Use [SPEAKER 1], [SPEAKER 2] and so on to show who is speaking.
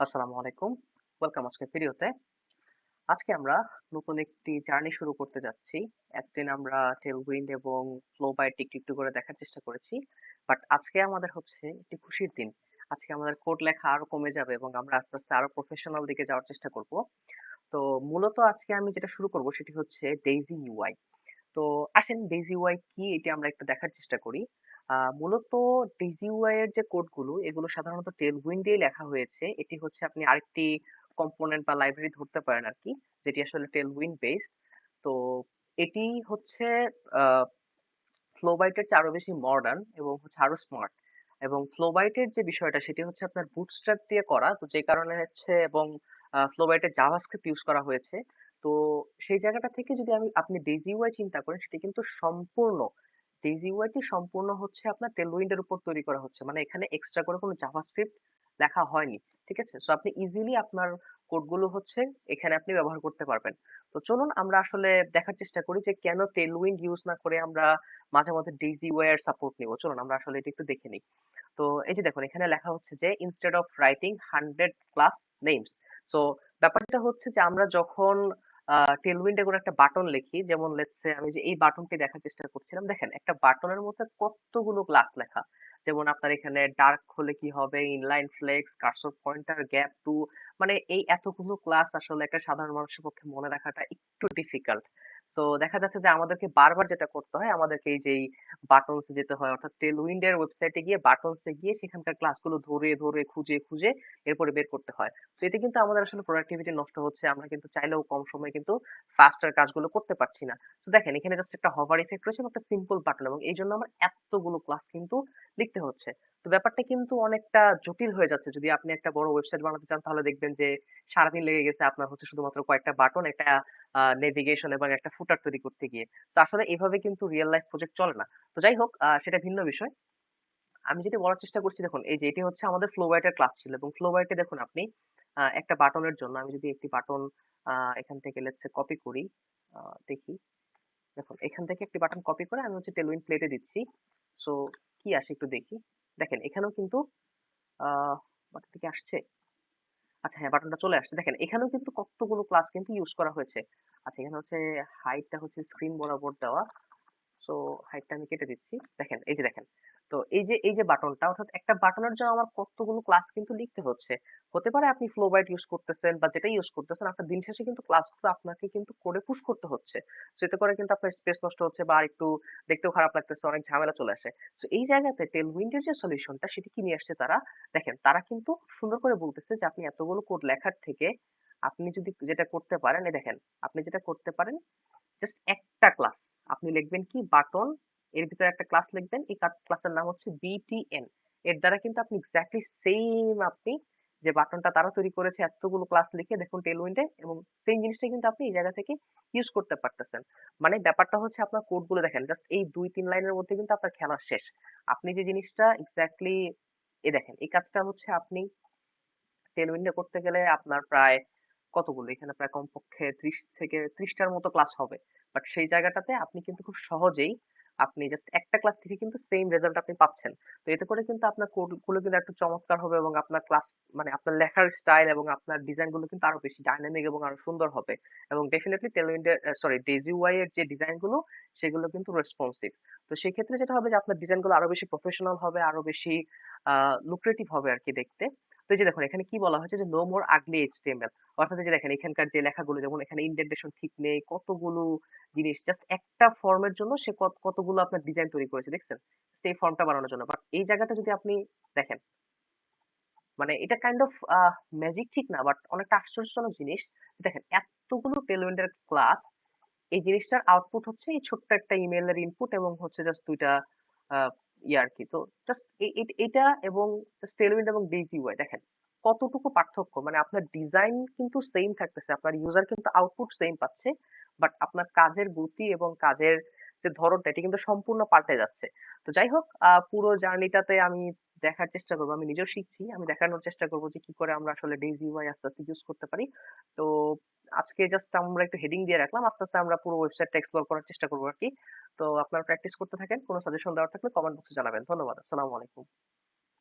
[SPEAKER 1] আসসালামু আলাইকুম। ওয়েলকাম আজকের ভিডিওতে। আজকে আমরা নতুন একটি জার্নি শুরু করতে যাচ্ছি। একদিন আমরা টেলউইন্ড এবং ফ্লো বাইট একটু একটু করে দেখার চেষ্টা করেছি। বাট আজকে আমাদের হচ্ছে একটি খুশির দিন। আজকে আমাদের কোড লেখা আরও কমে যাবে এবং আমরা আস্তে আস্তে আরও প্রফেশনাল দিকে যাওয়ার চেষ্টা করব। তো মূলত আজকে আমি যেটা শুরু করব সেটি হচ্ছে ডেইজি ইউআই তো আসেন ডেইজি ইউআই কি এটি আমরা একটু দেখার চেষ্টা করি। আহ, মূলত ডিজিইউআই এর যে কোডগুলো এগুলো সাধারণত টেলউইন্ড দিয়ে লেখা হয়েছে। এটি হচ্ছে আপনি আরেকটি কম্পোনেন্ট বা লাইব্রেরি ধরতে পারেন আর কি যেটি আসলে টেলউইন্ড বেসড তো এটি হচ্ছে ফ্লোবাইটের চেয়ে আরও বেশি মডার্ন এবং হচ্ছে আরও স্মার্ট এবং ফ্লোবাইটের যে বিষয়টা সেটি হচ্ছে আপনার বুটস্ট্র্যাপ দিয়ে করা। তো যে কারণে হচ্ছে এবং ফ্লোবাইটের জাভাস্ক্রিপ্ট ইউজ করা হয়েছে। তো সেই জায়গাটা থেকে যদি আমি আপনি ডেজিউআই চিন্তা করেন সেটি কিন্তু সম্পূর্ণ ডেজিউআইটি সম্পূর্ণ হচ্ছে আপনার টেলউইন্ডের উপর তৈরি করা হচ্ছে। মানে এখানে এক্সট্রা করে কোনো জাভাস্ক্রিপ্ট লেখা হয়নি, ঠিক আছে? সো আপনি ইজিলি আপনার কোডগুলো হচ্ছে এখানে আপনি ব্যবহার করতে পারবেন। তো চলুন আমরা আসলে দেখার চেষ্টা করি যে কেন টেলউইন্ড ইউজ না করে আমরা মাঝে মধ্যে ডিজিওয়াই এর সাপোর্ট নিব। চলুন আমরা আসলে এটা একটু দেখে নিই। তো এই যে দেখুন, এখানে লেখা হচ্ছে যে instead of writing hundred class names so ব্যাপারটা হচ্ছে যে আমরা যখন টেলউইন্ডে কোনো একটা বাটন লিখি। যেমন লেটসে আমি যে এই বাটনটি দেখার চেষ্টা করছিলাম, দেখেন, একটা বাটনের মধ্যে কতগুলো ক্লাস লেখা। যেমন, আপনার এখানে ডার্ক হলে কি হবে? Inline flex cursor pointer gap two মানে এই এতগুলো ক্লাস আসলে একটা সাধারণ মানুষের পক্ষে মনে রাখাটা একটু ডিফিকাল্ট তো দেখা যাচ্ছে যে আমাদেরকে বারবার যেটা করতে হয়, আমাদেরকে এই যে বাটনস যেতে হয়, অর্থাৎ টেলউইন্ডের ওয়েবসাইটে গিয়ে বাটনসে গিয়ে সেখানকার ক্লাসগুলো ধরে ধরে, খুঁজে খুঁজে এরপরে বের করতে হয়। তো এতে কিন্তু আমাদের আসলে প্রোডাক্টিভিটি নষ্ট হচ্ছে, আমরা কিন্তু চাইলেও কম সময়ে কিন্তু ফাস্টার কাজগুলো করতে পারছি না। তো দেখেন, এখানে জাস্ট একটা হভার ইফেক্ট রয়েছে একটা সিম্পল বাটন এবং এই জন্য আমার এতগুলো ক্লাস কিন্তু লিখতে হচ্ছে। তো ব্যাপারটা কিন্তু অনেকটা জটিল হয়ে যাচ্ছে। যদি আপনি একটা বড় ওয়েবসাইট বানাতে চান, তাহলে দেখবেন যে সারাদিন লেগে গেছে আপনার হচ্ছে শুধুমাত্র কয়েকটা বাটন একটা নেভিগেশন এবং একটা ফুটার তৈরি করতে গিয়ে। তো আসলে এভাবে কিন্তু রিয়েল লাইফ প্রজেক্ট চলে না। তো যাই হোক সেটা ভিন্ন বিষয়। আমি যেটা বলার চেষ্টা করছি, দেখুন, এই যে এটি হচ্ছে আমাদের ফ্লো বাইটের ক্লাস ছিল এবং ফ্লো বাইটে দেখুন, আপনি একটা বাটনের জন্য আমি যদি একটি বাটন এখান থেকে লেটসে কপি করি দেখি। দেখুন, এখান থেকে একটি বাটন কপি করে আমি হচ্ছে টেলউইন প্লেটে দিচ্ছি। সো কি আসে একটু দেখি। দেখেন, এখানেও কিন্তু বাটন থেকে আসছে। আচ্ছা হ্যাঁ বাটনটা চলে আসছে। দেখেন, এখানেও কিন্তু কতগুলো ক্লাস কিন্তু ইউজ করা হয়েছে। আচ্ছা এখানে হচ্ছে হাইটটা হচ্ছে স্ক্রিন বরাবর দেওয়া। সো হাইটটা আমি কেটে দিচ্ছি। দেখেন, এই যে দেখেন। তো এই যে এই যে বাটনটা অর্থাৎ একটা বাটনের জন্য আমার কতগুলো ক্লাস কিন্তু লিখতে হচ্ছে। হতে পারে আপনি ফ্লো বাইট ইউজ করতেছেন বা যেটা ইউজ করতেছেন, আপনার দিন শেষে কিন্তু ক্লাসগুলো আপনাকে কিন্তু করে পুশ করতে হচ্ছে। সেতে করে কিন্তু আপনার স্পেস নষ্ট হচ্ছে বা একটু দেখতেও খারাপ লাগতেছে, অনেক ঝামেলা চলে আসে। তো এই জায়গাতে টেলউইন্ডের যে সলিউশনটা সেটি কি নিয়ে আসছে তারা? দেখেন, তারা কিন্তু সুন্দর করে বলতেছে যে আপনি এতগুলো কোড লেখার থেকে আপনি যদি যেটা করতে পারেন দেখেন, আপনি যেটা করতে পারেন জাস্ট একটা ক্লাস আপনি লিখবেন কি? বাটন এর ভিতরে একটা ক্লাস লিখবেন। এই ক্লাসের নাম হচ্ছে বিটিএন এর দ্বারা কিন্তু আপনি এক্স্যাক্টলি সেম আপনি যে বাটনটা তারা তৈরি করেছে, এতগুলো ক্লাস লিখে দেখুন টেলউইন্ডে এবং সেম জিনিসটা কিন্তু আপনি এই জায়গা থেকে ইউজ করতে পারতেছেন। মানে ব্যাপারটা হচ্ছে আপনার কোডগুলো দেখেন জাস্ট এই দুই, তিন লাইনের মধ্যে কিন্তু আপনার খেলা শেষ। আপনি যে জিনিসটা এক্স্যাক্টলি এ দেখেন, এই কাজটা হচ্ছে আপনি টেলউইন্ডে করতে গেলে আপনার প্রায় কতগুলো? এখানে প্রায় কমপক্ষে ত্রিশ থেকে ত্রিশটার মতো ক্লাস হবে। বাট সেই জায়গাটাতে আপনি কিন্তু খুব সহজেই আপনি জাস্ট একটা ক্লাস থেকে কিন্তু সেম রেজাল্ট আপনি পাচ্ছেন। তো এতে করে কিন্তু আপনার কোডগুলো কিন্তু একটু চমৎকার হবে এবং আপনার ক্লাস মানে আপনার লেখার স্টাইল এবং আপনার ডিজাইনগুলো কিন্তু আরও বেশি ডাইনামিক এবং আরও সুন্দর হবে। এবং ডেফিনেটলি টেলউইন্ডের সরি ওয়াই এর যে ডিজাইনগুলো, সেগুলো কিন্তু রেসপন্সিভ তো সেই ক্ষেত্রে যেটা হবে যে আপনার ডিজাইনগুলো আরও বেশি প্রফেশনাল হবে, আরও বেশি লুক্রেটিভ হবে আর কি দেখতে। তো এই যে দেখুন, এখানে কি বলা হয়েছে যে নো মোর আগলি এইচটিএমএল অর্থাৎ এই যে দেখেন, এখানকার যে লেখাগুলো, যেমন এখানে ইন্ডেন্টেশন ঠিক নেই, কতগুলো জিনিস জাস্ট একটা ফর্মের জন্য সে কতগুলো আপনার ডিজাইন তৈরি করেছে, দেখছেন? সেই ফর্মটা বানানোর জন্য। বাট এই জায়গাটা যদি আপনি দেখেন মানে এটা কাইন্ড অফ ম্যাজিক ঠিক না বাট অনেকটা আশ্চর্যজনক জিনিস। দেখেন, এতগুলো টেলউইন্ডের ক্লাস এই জিনিসটার আউটপুট হচ্ছে এই ছোট্ট একটা ইমেলের ইনপুট এবং হচ্ছে জাস্ট দুইটা ইয়ে কি। তো জাস্ট এটা এবং টেলউইন্ড এবং ডিজিওয়াই দেখেন কতটুকু পার্থক্য? মানে আপনার ডিজাইন কিন্তু সেম থাকতেছে, আপনার ইউজার কিন্তু আউটপুট সেম পাচ্ছে বাট আপনার কাজের গতি এবং কাজের যে ধরনটা, এটি কিন্তু সম্পূর্ণ পাল্টে যাচ্ছে। তো যাই হোক পুরো জার্নিটাতে আমি দেখার চেষ্টা করব, আমি নিজেও শিখছি, আমি দেখানোর চেষ্টা করব যে কি করে আমরা আসলে ডেজি ইউআই আস্তে আস্তে ইউজ করতে পারি। তো আজকে জাস্ট আমরা একটু হেডিং দিয়ে রাখলাম, আস্তে আস্তে আমরা পুরো ওয়েবসাইটটা এক্সপ্লোর করার চেষ্টা করব আর কি। তো আপনারা প্র্যাকটিস করতে থাকেন, কোনো সাজেশন দেওয়ার থাকলে কমেন্ট বক্সে জানাবেন। ধন্যবাদ, আসসালামু আলাইকুম।